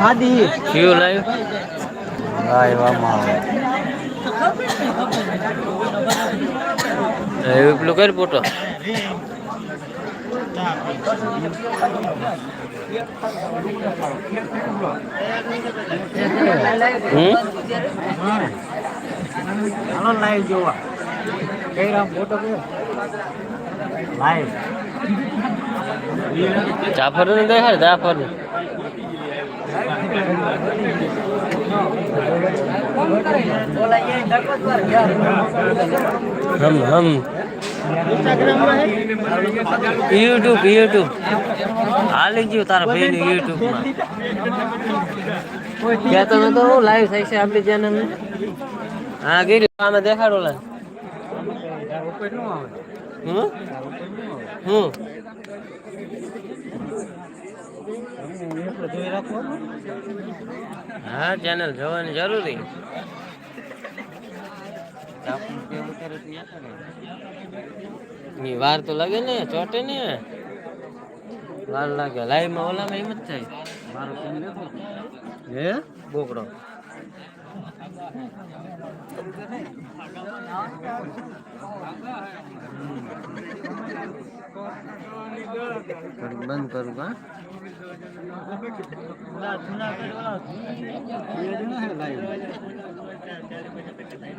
આદી કયું હા એવામાં આવે એવું પેલું કરી ફોટો લાઈવ જોવા. કઈ રામ ફોટો કે લાઈવ જાફર ને દેખાડ જાફર હમ હમ યુટ્યુબ યુટ્યુબ હાલી ગયું તારા ભાઈ નું યુટ્યુબમાં. ક્યાં તમે તો લાઈવ થાય છે આપણી ચેનલ હા, ગીરી, આમે દેખાડો લા. હમ હમ હા ચેનલ જોવાની જરૂરી. ની વાર તો લાગે ને ચોટે ને. વાર લાગે. લાઈવમાં ઓલામાં એમ જ થાય. મારો ફોન લેતો હે? બોકડો. बंद करूँगा। है